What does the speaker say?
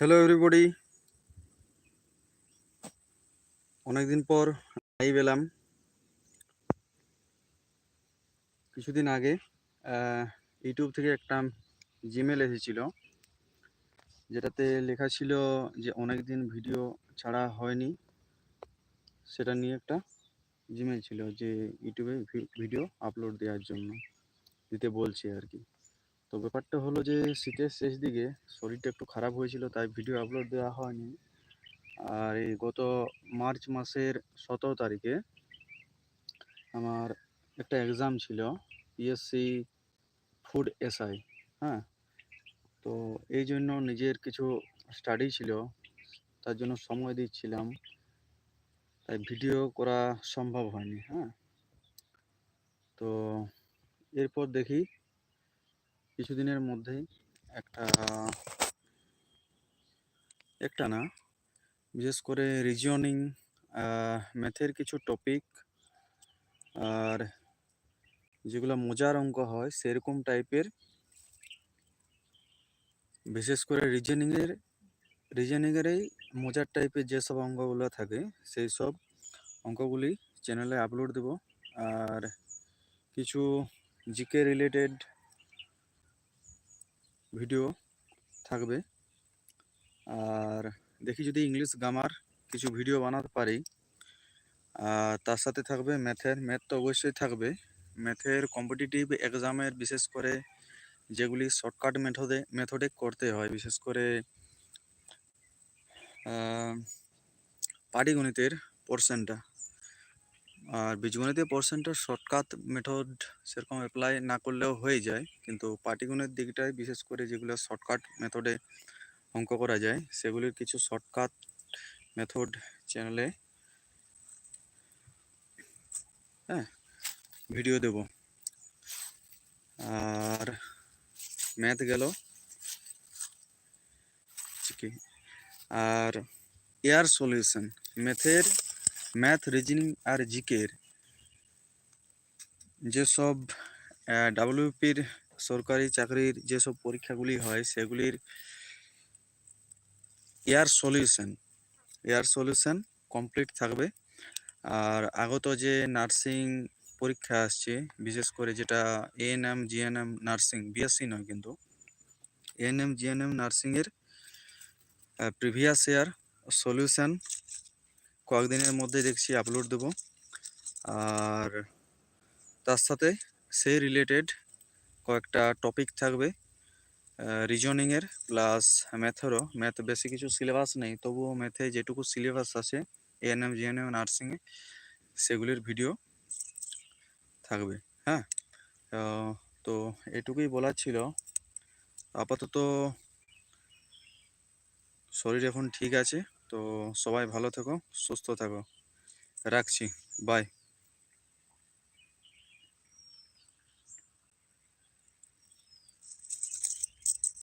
Hello everybody অনেকদিন পর live এলাম। কিছুদিন আগে ইউটিউব থেকে একটা জিমেল এসেছিল, যেটাতে লেখা ছিল যে অনেকদিন ভিডিও ছাড়া হয়নি। সেটা নিয়ে একটা জিমেল ছিল যে ইউটিউবে ভিডিও আপলোড দেওয়ার জন্য, দিতে বলছে আর কি। তো ব্যাপারটা হলো যে শীতের শেষ দিকে শরীরটা একটু খারাপ হয়েছিল, তাই ভিডিও আপলোড দেওয়া হয়নি। আর এই গত মার্চ মাসের সতেরো তারিখে আমার একটা এক্সাম ছিল পিএসসি ফুড এসআই হ্যাঁ? তো এই জন্য নিজের কিছু স্টাডি ছিল, তার জন্য সময় দিচ্ছিলাম, তাই ভিডিও করা সম্ভব হয়নি হ্যাঁ? তো এরপর দেখি কিছুদিনের মধ্যেই একটা একটা না বিশেষ করে রিজনিং ম্যাথের কিছু টপিক আর যেগুলো মজার অঙ্ক হয় সেরকম টাইপের বিশেষ করে রিজনিংয়ের রিজনিংয়েরই মজার টাইপের যেসব অঙ্কগুলো থাকে, সেই সব অঙ্কগুলি চ্যানেলে আপলোড দেব। আর কিছু জিকে রিলেটেড ভিডিও থাকবে। আর দেখি যদি ইংলিশ গ্রামার কিছু ভিডিও বানাতে পারি। আর তার সাথে থাকবে ম্যাথের, ম্যাথ তো অবশ্যই থাকবে। ম্যাথের কম্পিটিটিভ এক্সামের বিশেষ করে যেগুলি শর্টকাট মেথডে মেথডে করতে হয়। বিশেষ করে পাটিগণিতের পোর্শনটা আর বীজগণিতের পোর্শনটা শর্টকাট মেথড সেরকম অ্যাপ্লাই না করলেও হয়ে যায়। কিন্তু পাটিগণিতের দিকটায় বিশেষ করে যেগুলো শর্টকাট মেথডে অঙ্ক করা যায়, সেগুলির কিছু শর্টকাট মেথড চ্যানেলে হ্যাঁ ভিডিও দেব। আর ম্যাথ গেল। আর এয়ার সলিউশন ম্যাথের ম্যাথ রিজনিং আর জিকের যেসব ডাব্লিউপির সরকারি চাকরির যেসব পরীক্ষাগুলি হয়, সেগুলির year solution year solution complete থাকবে। আর আগত যে নার্সিং পরীক্ষা আসছে, বিশেষ করে যেটা এএনএম জিএনএম নার্সিং বিএসসি নয় কিন্তু এএনএম জিএনএম নার্সিংয়ের প্রিভিয়াস ইয়ার সলিউশন কয়েকদিনের মধ্যে দেখছি আপলোড দেব। আর তার সাথে সেই রিলেটেড কয়েকটা টপিক থাকবে রিজনিংয়ের প্লাস ম্যাথেরও ম্যাথ বেশি কিছু সিলেবাস নেই, তবুও ম্যাথে যেটুকু সিলেবাস আছে এএনএম জিএনএম নার্সিংয়ে সেগুলির ভিডিও থাকবে হ্যাঁ? তো এটুকুই বলার ছিল। আপাতত, শরীর এখন ঠিক আছে। তো সবাই ভালো থেকো সুস্থ থেকো। রাখছি। বাই